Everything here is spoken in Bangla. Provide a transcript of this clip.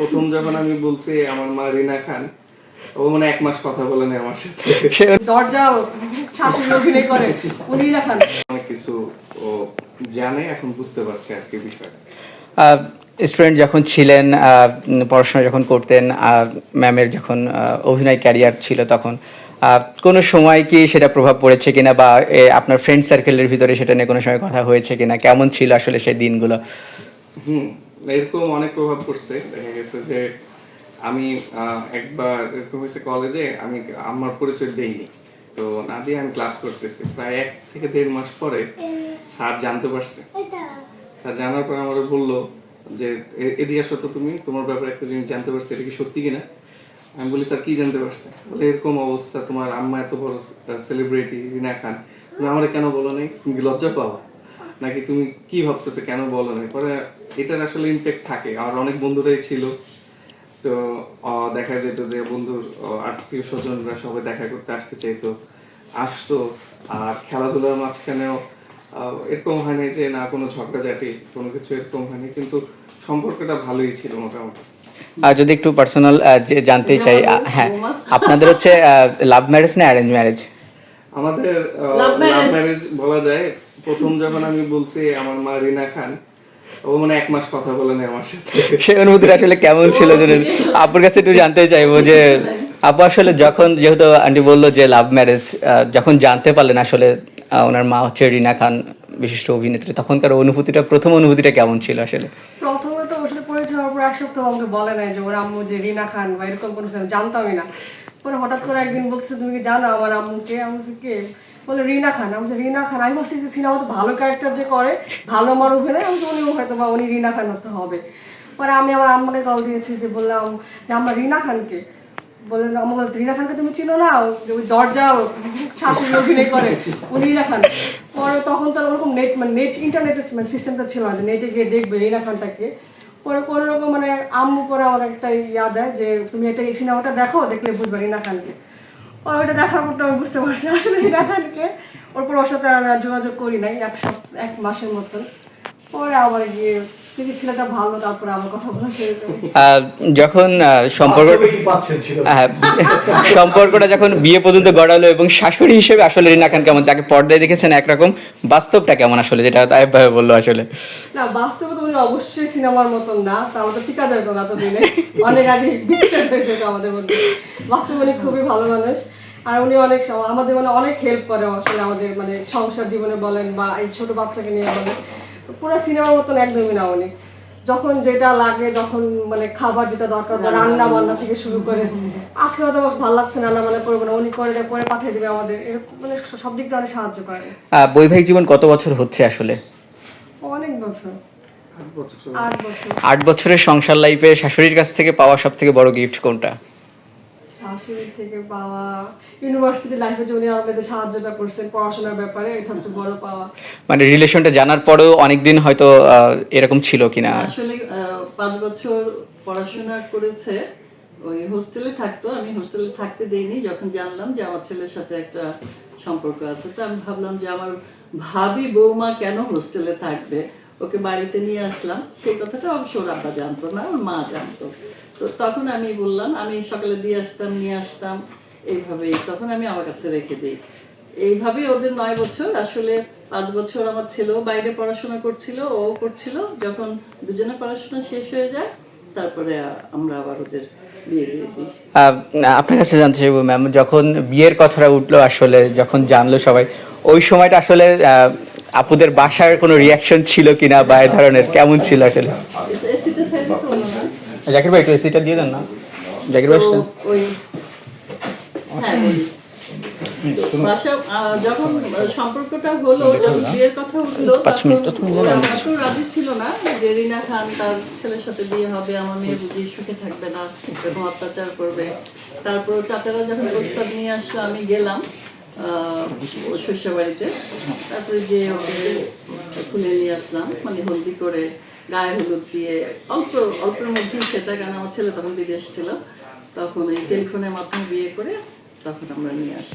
প্রথম যখন আমি বলছি আমার মা রিনা খান ও মানে এক মাস কথা বলে নেই আমার সাথে। দরজা শাশুড়ি অভিনয় করে উনি রাখান অনেক কিছু ও জানে এখন বুঝতে পারছে আর কি বিষয়টা। স্টুডেন্ট যখন ছিলেন পড়াশোনা যখন করতেন ম্যামের যখন অভিনয় ক্যারিয়ার ছিল তখন আহ, কোনো সময় কি সেটা প্রভাব পড়েছে কিনা বা এ, আপনার ফ্রেন্ড সার্কেলের ভিতরে সেটা নিয়ে কোনো সময় কথা হয়েছে কিনা? কেমন ছিল আসলে সেই দিনগুলো? হুম এরকম অনেক প্রভাব পড়ছে। দেখা গেছে যে আমি একবার এরকম হয়েছে কলেজে আমি আমার পরিচয় দেইনি। তো না দিয়ে আমি ক্লাস করতেছি। প্রায় এক থেকে দেড় মাস পরে স্যার জানতে পারছে। স্যার জানার পর আমার বলল যে এদিকে আসো তো তুমি, তোমার ব্যাপারে একটা জিনিস জানতে পারছে, এটা কি সত্যি কিনা আমি বলি, স্যার, কি জানতে পারছে? বলে, এরকম অবস্থা, তোমার আম্মা এত বড় সেলিব্রিটি রিনা খান তুমি আমার কেন বলো নাই? তুমি লজ্জা পাও নাকি তুমি কি ভাবতেছো, কেন বলো না? পরে এটার আসলে ইমপ্যাক্ট থাকে। আমার অনেক বন্ধুরাই ছিল। তো দেখা যেত যে বন্ধুর আত্মীয় স্বজনরা সবাই দেখা করতে আসতে চাইতো। আসতো। আর খেলাধুলার মাঝখানেও এরকম হয়নি যে, না, কোনো ঝগড়াঝাটি, কোনো কিছু এরকম হয়নি কিন্তু সম্পর্কটা ভালোই ছিল মোটামুটি। আর যদি একটু পার্সোনাল জানতে চাই হ্যাঁ আপনাদের হচ্ছে লাভ ম্যারেজ না অ্যারেঞ্জ ম্যারেজ আমাদের লাভ ম্যারেজ বলা যায়। প্রথম যখন আমি বলছি আমার মা রিনা খান ও মানে এক মাস কথা বলে নেই আমার সাথে। সেই অনুভূতিটা আসলে কেমন ছিল জানেন? আপুর কাছে একটু জানতে চাইব যে আপু আসলে যখন যেহেতু আন্টি বলল যে লাভ ম্যারেজ যখন জানতে পারলেন আসলে ওনার মা হচ্ছে রিনা খান বিশিষ্ট অভিনেত্রী তখনকার অনুভূতিটা প্রথম অনুভূতিটা কেমন ছিল আসলে? প্রথমে তো পর এক সপ্তাহ আমাকে বলে নাই যে ওর আম্মু যে রিনা খান বা এরকম কোনো জানতামই না। পরে হঠাৎ করে একদিন বলছে, তুমি কি জানো আমার আম্মুকে আমি কে? বলে, রিনা খান। আমি রিনা খান? আমি বলছি যে সিনেমা তো ভালো ক্যারেক্টার যে করে, ভালো আমার অভিনয়। আমি উনি হয়তো বা উনি রিনা খান হতে হবে। পরে আমি আমার আম্মাকে কল দিয়েছি যে বললাম যে, আমার রিনা খানকে বললেন আমার বলতে রিনা খানকে তুমি চিনো না? ওই দরজা শাশুড়ি অভিনয় করে উনি রিনা খান। পরে তখন তো ওরকম নেট মানে নেট ইন্টারনেটের সিস্টেমটা ছিল না যে নেটে গিয়ে দেখবে রিনা খানটাকে পরে কোনো রকম মানে আম্মু পরে আমার একটা ইয়া দেয় যে, তুমি এটা এই সিনেমাটা দেখো, দেখলে বুঝবে রিনা খানকে। পরে ওইটা দেখার পর তো আমি বুঝতে পারছি আসলে রিনা খানকে। ওর পর ওর সাথে আমি আর যোগাযোগ করি নাই, এক সপ্তাহ, এক মাসের মতন। পরে আবার গিয়ে যখন সম্পর্ক হ্যাঁ, সম্পর্কটা যখন বিয়ে পর্যন্ত গড়ালো এবং শাশুড়ি হিসেবে আসলে রিনা খান কেমন? যাকে পর্দায় দেখেছেন একরকম বাস্তবটা কেমন আসলে? যেটা তাই ভাবে বলল আসলে। না বাস্তবে তো উনি অবশ্যই সিনেমার মতন না তাহলে তো টিকা যেত না এতদিনে। অনেক আগে বিচ্ছেদ হয়ে যেত আমাদের মধ্যে। বাস্তবে উনি খুবই ভালো মানুষ। আর উনি অনেক আমাদের মানে অনেক হেল্প করে আসলে আমাদের মানে সংসার জীবনে বলেন বা এই ছোট বাচ্চাকে নিয়ে বলেন। পুরো সিনেমার মতন একদমই না উনি। যখন যেটা লাগে যখন মানে খাবার যেটা দরকার বা রান্না। বান্না থেকে শুরু করে। আজকে হয়তো ভালো লাগছে না রান্না বান্না করব না উনি করে পরে পাঠিয়ে দেবে আমাদের। এরকম মানে সব দিক দিয়ে অনেক সাহায্য করে। বৈবাহিক জীবন কত বছর হচ্ছে আসলে? অনেক বছর। আট বছর। আট বছর। আট বছরের সংসার লাইফে শাশুড়ির কাছ থেকে পাওয়া সব থেকে বড় গিফট কোনটা? শাশুড়ি থেকে পাওয়া ইউনিভার্সিটি লাইফে যে উনি আমাদের সাহায্যটা করছেন পড়াশোনার ব্যাপারে এটা সবচেয়ে বড় পাওয়া। মানে রিলেশনটা জানার পরেও অনেকদিন হয়তো আহ, এরকম ছিল কিনা? আসলে পাঁচ বছর পড়াশোনা করেছে ওই হোস্টেলে থাকতো আমি হোস্টেলে থাকতে দেইনি যখন জানলাম যে আমার ছেলের সাথে একটা সম্পর্ক আছে। তো আমি ভাবলাম যে আমার ভাবি বৌমা কেন হোস্টেলে থাকবে? ওকে বাড়িতে নিয়ে আসলাম। সেই কথাটা অবশ্য ওর আব্বা জানতো না ওর মা জানতো। তো তখন আমি বললাম, আমি সকালে দিয়ে আসতাম, নিয়ে আসতাম, এইভাবেই। তখন আমি আমার কাছে রেখে দিই। এইভাবে ওদের নয় বছর। আসলে পাঁচ বছর আমার ছেলেও বাইরে পড়াশোনা করছিল ও করছিল। যখন দুজনে পড়াশোনা শেষ হয়ে যায়, তারপরে আমরা আবার ওদের বিয়ে দিই। আপনার কাছে জানতে চাইব ম্যাম যখন বিয়ের কথাটা উঠল আসলে, যখন জানলো সবাই, ওই সময়টা আসলে আপুদের বাসার কোনো রিয়াকশন ছিল কিনা বা এই ধরনের কেমন ছিল আসলে? জাকির ভাই একটু এসিটা দিয়ে দেন না। জাকির ভাই হ্যাঁ আহ, যখন সম্পর্কটা হলো যখন বিয়ের কথা উঠল রাজি ছিল না যে রিনা খান তার ছেলের সাথে বিয়ে হবে আমার মেয়ে বুঝি সুখে থাকবে না এরকম অত্যাচার করবে। তারপর চাচারা যখন প্রস্তাব নিয়ে আসলো আমি গেলাম। আহ, ওর বাড়িতে। তারপরে যে ওকে খুলে নিয়ে আসলাম মানে হলদি করে গায়ে হলুদ দিয়ে অল্প অল্পের মধ্যেই সেটা কেন আমার ছেলে তখন বিদেশ ছিল তখন এই টেলিফোনের মাধ্যমে বিয়ে করে তখন আমরা নিয়ে আসি।